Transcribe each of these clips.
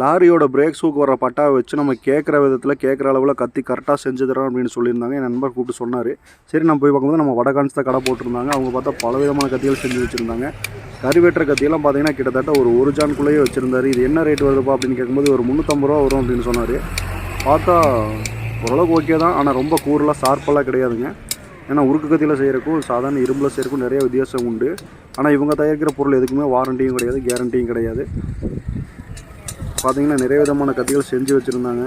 லாரியோட break ஷூக்கு வர பட்டாவை வச்சு நம்ம கேட்குற விதத்தில் கேட்குற அளவில் கத்தி கரெக்டாக செஞ்சு தரோம் அப்படின்னு சொல்லியிருந்தாங்க. என் நண்பர் கூப்பிட்டு சொன்னார். சரி நம்ம போய் பார்க்கும்போது நம்ம வடகான்ஸ் தான் கடை போட்டிருந்தாங்க. அவங்க பார்த்தா பல விதமான கத்திகள் செஞ்சு வச்சுருந்தாங்க. கறி வெட்டுற கத்தியெல்லாம் பார்த்தீங்கன்னா கிட்டத்தட்ட ஒரு ஒரு ஜான்குள்ளேயே வச்சுருந்தாரு. இது என்ன ரேட் வருதுப்பா அப்படின்னு கேட்கும்போது ஒரு முந்நூற்றம்பது ரூபா வரும் அப்படின்னு சொன்னார். பார்த்தா ஓரளவுக்கு ஓகே தான். ஆனால் ரொம்ப கூறலாக ஷார்ப்பெல்லாம் கிடையாதுங்க. ஏன்னா உருக்கு கத்தியில் செய்கிறக்கும் சாதாரண இரும்பில் செய்கிறக்கும் நிறைய வித்தியாசம் உண்டு. ஆனால் இவங்க தயாரிக்கிற பொருள் எதுக்குமே வாரண்டியும் கிடையாது கேரண்டியும் கிடையாது. பார்த்தீங்கன்னா நிறைய விதமான கத்திகள் செஞ்சு வச்சுருந்தாங்க.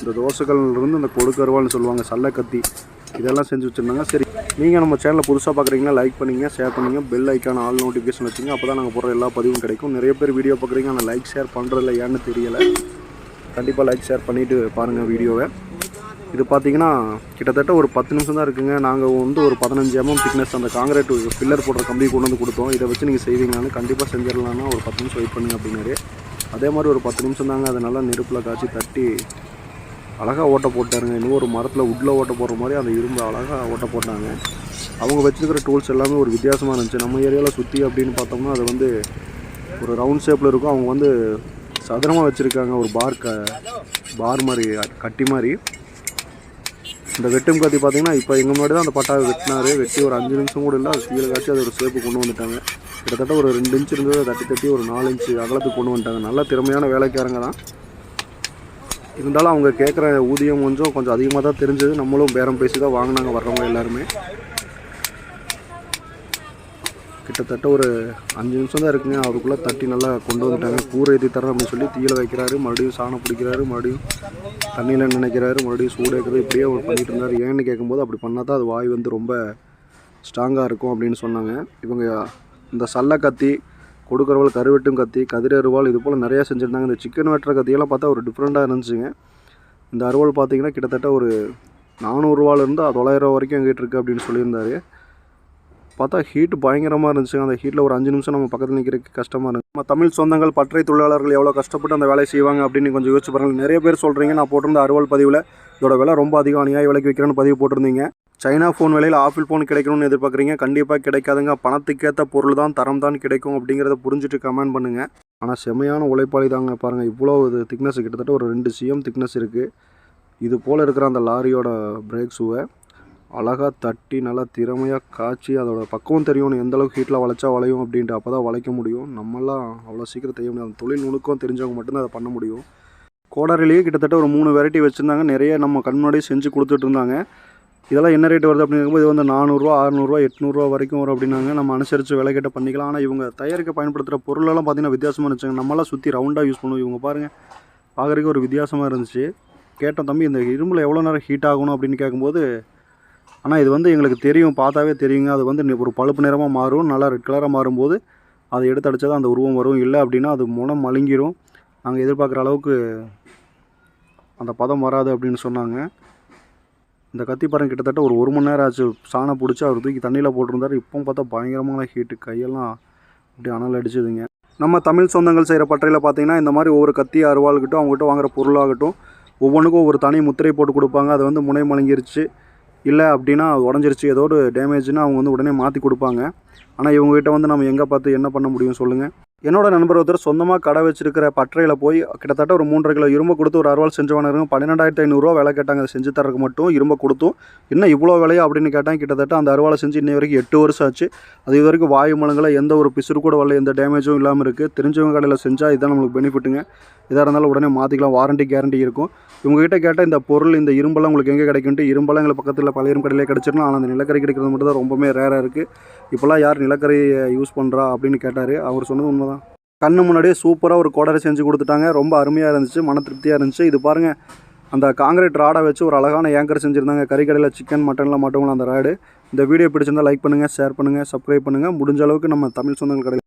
இந்த தோசைகள்லேருந்து இந்த கொடுக்கருவாள்னு சொல்லுவாங்க சல்ல கத்தி. இதெல்லாம் செஞ்சு வச்சுருந்தாங்க. சரி நீங்கள் நம்ம சேனலில் புதுசாக பார்க்குறீங்கன்னா லைக் பண்ணிங்க ஷேர் பண்ணுங்கள் பெல் ஐக்கான ஆல் நோட்டிஃபிகேஷன் வச்சுங்க. அப்போ தான் நாங்கள் போடுற எல்லா பதிவும் கிடைக்கும். நிறைய பேர் வீடியோ பார்க்குறீங்க ஆனால் லைக் ஷேர் பண்ணுறதில்ல ஏன்னு தெரியலை. கண்டிப்பாக லைக் ஷேர் பண்ணிவிட்டு பாருங்கள் வீடியோவை இது பார்த்தீங்கன்னா கிட்டத்தட்ட ஒரு பத்து நிமிஷம் தான் இருக்குங்க. நாங்கள் வந்து ஒரு பதினஞ்சு எம்எம் திக்னஸ் அந்த காங்கிரீட் பில்லர் போடுற கம்பி கொண்டு வந்து கொடுத்தோம். இதை வச்சு நீங்கள் செய்வீங்களான்னு கண்டிப்பாக செஞ்சிடலான்னா ஒரு பத்து நிமிஷம் வெயிட் பண்ணுங்க அப்படின்னாரு. அதே மாதிரி ஒரு பத்து நிமிஷம் தாங்க அதை நல்லா நெருப்பில் காய்ச்சி தட்டி அழகாக ஓட்ட போட்டாருங்க. இன்னும் ஒரு மரத்தில் உட்டில் ஓட்ட போடுற மாதிரி அந்த இரும்பு அழகாக ஓட்ட போட்டாங்க. அவங்க வச்சுருக்கிற டூல்ஸ் எல்லாமே ஒரு வித்தியாசமாக இருந்துச்சு. நம்ம ஏரியாவில் சுற்றி அப்படின்னு பார்த்தோம்னா அது வந்து ஒரு ரவுண்ட் ஷேப்பில் இருக்கும். அவங்க வந்து சதுரமாக வச்சுருக்காங்க. ஒரு பார் க பார் மாதிரி கட்டி மாதிரி. இந்த வெட்டும் கத்தி பார்த்தீங்கன்னா இப்போ எங்கள் முன்னாடி தான் அந்த பட்டாவை வெட்டினாரு. வெட்டி ஒரு அஞ்சு நிமிஷம் கூட இல்லை அது கீழே காய்ச்சி அது ஒரு சேப்பு கொண்டு வந்துட்டாங்க. கிட்டத்தட்ட ஒரு ரெண்டு இன்ச்சு இருந்தது தட்டி தட்டி ஒரு நாலு இன்ச்சு அகலத்துக்கு கொண்டு வந்துட்டாங்க. நல்ல திறமையான வேலைக்காரங்க தான். இருந்தாலும் அவங்க கேட்குற ஊதியம் கொஞ்சம் கொஞ்சம் அதிகமாக தான் தெரிஞ்சது. நம்மளும் பேரம் பேசி தான் வாங்கினாங்க வர்றவங்க எல்லாருமே. கிட்டத்தட்ட ஒரு அஞ்சு நிமிஷம் தான் இருக்குங்க. அதுக்குள்ளே தட்டி நல்லா கொண்டு வந்துட்டாங்க. கூரை ஏற்றி தரேன் அப்படின்னு சொல்லி தீயில வைக்கிறாரு. மறுபடியும் சாணம் பிடிக்கிறாரு. மறுபடியும் தண்ணியில் நினைக்கிறாரு. மறுபடியும் சூடு வைக்கிறது இப்படியே அவர் பண்ணிட்டு இருந்தார். ஏன்னு கேட்கும்போது அப்படி பண்ணால் தான் அது வாய் வந்து ரொம்ப ஸ்ட்ராங்காக இருக்கும் அப்படின்னு சொன்னாங்க. இவங்க இந்த சல்ல கத்தி கொடுக்குறவள் கருவெட்டும் கத்தி கதிர் அருவாள் இது போல் நிறையா செஞ்சுருந்தாங்க. இந்த சிக்கன் வெட்டுற கத்தியெல்லாம் பார்த்தா ஒரு டிஃப்ரெண்ட்டாக இருந்துச்சுங்க. இந்த அருவாள் பார்த்தீங்கன்னா கிட்டத்தட்ட ஒரு நானூறுரூவாலேருந்து தொள்ளாயிரம் வரைக்கும் எங்கிட்ட இருக்குது அப்படின்னு சொல்லியிருந்தாரு. பார்த்தா ஹீட் பயங்கரமாக இருந்துச்சு அந்த ஹீட்டில் ஒரு அஞ்சு நிமிஷம் நம்ம பக்கத்தில் நிற்கிறதுக்கு கஷ்டமாக இருந்துச்சு. நம்ம தமிழ் சொந்தங்கள் பற்றை தொழிலாளர்கள் எவ்வளோ கஷ்டப்பட்டு அந்த வேலையை செய்வாங்க அப்படின்னு கொஞ்சம் யோசிச்சு பாருங்கள் நிறைய பேர் சொல்கிறீங்க நான் போட்டிருந்த அறுவல் பதிவில் இதோட விலை ரொம்ப அதிகம். அநியாய விலைக்கு விற்கிறேன்னு பதிவு போட்டிருந்தீங்க. சைனா ஃபோன் விலையில் ஆப்பிள் ஃபோன் கிடைக்கணும்னு எதிர்பார்க்குறீங்க. கண்டிப்பாக கிடைக்காதுங்க. பணத்துக்கேற்ற பொருள் தான் தரம் தான் கிடைக்கும் அப்படிங்கிறத புரிஞ்சுட்டு கமெண்ட் பண்ணுங்கள் ஆனால் செமையான உழைப்பாளி தாங்க பாருங்கள் இவ்வளோ இது திக்னஸ் கிட்டத்தட்ட ஒரு ரெண்டு சிஎம் திக்னஸ் இருக்குது இது போல் இருக்கிற அந்த லாரியோட பிரேக் ஷூவை அழகாக தட்டி நல்லா திறமையாக காய்ச்சி அதோட பக்குவம் தெரியணும் எந்த அளவுக்கு ஹீட்டில் வளைச்சா வளையும் அப்படின்ட்டு அப்போ தான் வளைக்க முடியும். நம்மலாம் அவ்வளோ சீக்கிரம் செய்ய முடியாது. அந்த தொழில் நுணுக்கம் தெரிஞ்சவங்க மட்டும்தான் அதை பண்ண முடியும். கோடாரிலேயே கிட்டத்தட்ட ஒரு மூணு வெரைட்டி வச்சுருந்தாங்க. நிறைய நம்ம கண் முன்னாடியே செஞ்சு கொடுத்துட்டு இருந்தாங்க. இதெல்லாம் என்ன ரேட் வருது அப்படிங்கும்போது இது வந்து நானூறுரூவா அறநூறுவா எட்நூறுரூவா வரைக்கும் வரும் அப்படின்னாங்க. நம்ம அனுசரித்து விலை கேட்ட பண்ணிக்கலாம். ஆனால் இவங்க தயாரிக்க பயன்படுத்துகிற பொருளெல்லாம் பார்த்தீங்கன்னா வித்தியாசமாக இருந்துச்சுங்க. நம்மளாம் சுற்றி ரவுண்டாக யூஸ் பண்ணுவோம். இவங்க பாருங்கள் பார்க்குறதுக்கு ஒரு வித்தியாசமாக இருந்துச்சு. கேட்டோம் தம்பி இந்த இரும்பில் எவ்வளோ நேரம் ஹீட் ஆகணும்? அப்படின்னு கேட்கும்போது ஆனால் இது வந்து எங்களுக்கு தெரியும் பார்த்தாவே தெரியுங்க. அது வந்து ஒரு பழுப்பு நிறமாக மாறும் நல்லா ரெட் கலராக மாறும்போது அதை எடுத்து அடித்தா தான் அந்த உருவம் வரும். இல்லை அப்படின்னா அது முனம் மழுங்கிரும். நாங்கள் எதிர்பார்க்குற அளவுக்கு அந்த பதம் வராது அப்படின்னு சொன்னாங்க. இந்த கத்தி கிட்டத்தட்ட ஒரு ஒரு மணி நேரம் ஆச்சு. சாணம் பிடிச்சி அவர் தூக்கி தண்ணியில் போட்டிருந்தாரு. இப்போ பார்த்தா பயங்கரமான ஹீட்டு கையெல்லாம் அப்படி அனல் அடிச்சுதுங்க. நம்ம தமிழ் சொந்தங்கள் செய்கிற பட்டறையில் பார்த்தீங்கன்னா இந்த மாதிரி ஒவ்வொரு கத்தி அருவாள்கிட்டும் அவங்ககிட்ட வாங்குகிற பொருளாகட்டும் ஒவ்வொன்றுக்கும் ஒவ்வொரு தனி முத்திரை போட்டு கொடுப்பாங்க. அது வந்து முனை மழுங்கிருச்சு. இல்லை அப்படின்னா உடஞ்சிருச்சு. ஏதோ ஒரு டேமேஜ்னா அவங்க வந்து உடனே மாற்றி கொடுப்பாங்க. ஆனால் இவங்ககிட்ட வந்து நம்ம எங்கே பார்த்து என்ன பண்ண முடியும் சொல்லுங்கள் என்னோட நண்பர் ஒருத்தர் சொந்தமாக கடை வச்சிருக்கிற பட்டறையில் போய் கிட்டத்தட்ட ஒரு மூன்றரை கிலோ இரும்பு கொடுத்து ஒரு அறுவாள் செஞ்சவனருங்க பன்னெண்டாயிரத்து ஐநூறுரூவா வேலை கேட்டாங்க. அதை செஞ்சு தரக்கு மட்டும் இரும்பை கொடுத்தும். இன்னும் இவ்வளோ விலையா அப்படின்னு கேட்டால் கிட்டத்தட்ட அந்த அறுவாலை செஞ்சு இன்னை வரைக்கும் எட்டு வருஷம் ஆச்சு. அது இது வரைக்கும் வாயு மலங்களை எந்த ஒரு பிசுறு கூட வரல எந்த டேமேஜும் இல்லாமல் இருக்குது தெரிஞ்சவங்க கடையில் செஞ்சால் இதுதான் நம்மளுக்கு பெனிஃபிட்டுங்க எதாக இருந்தாலும் உடனே மாற்றிக்கலாம் வாரண்டி கேரண்டி இருக்கும். இவங்ககிட்ட கேட்டால் இந்த பொருள் இந்த இரும்பெல்லாம் உங்களுக்கு எங்கே கிடைக்குன்ட்டு இரும்பெல்லாம் எங்களுக்கு பக்கத்தில் பழைய இரும்பு கடையிலே கிடச்சிடலாம் ஆனால் அந்த நிலக்கரி கிடைக்கிறது மட்டும் தான் ரொம்பவே ரேராக இருக்குது இப்போல்லாம் யார் நிலக்கரியை யூஸ் பண்ணுறா அப்படின்னு கேட்டார். அவர் சொன்னது உண்மை கண்ணு முன்னாடியே சூப்பராக ஒரு குடரை செஞ்சு கொடுத்துட்டாங்க. ரொம்ப அருமையாக இருந்துச்சு மன திருப்தியாக இருந்துச்சு. இது பாருங்கள் அந்த காங்கிரீட் ராடை வச்சு ஒரு அழகான ஏங்கர் செஞ்சுருந்தாங்க. கறிக்கடையில் சிக்கன் மட்டனில் மட்டும் அந்த ராடு இந்த வீடியோ பிடிச்சிருந்தால் லைக் பண்ணுங்கள் ஷேர் பண்ணுங்கள் சப்ஸ்கிரைப் பண்ணுங்கள் முடிஞ்ச அளவுக்கு நம்ம தமிழ் சொந்தங்கள் கடையில்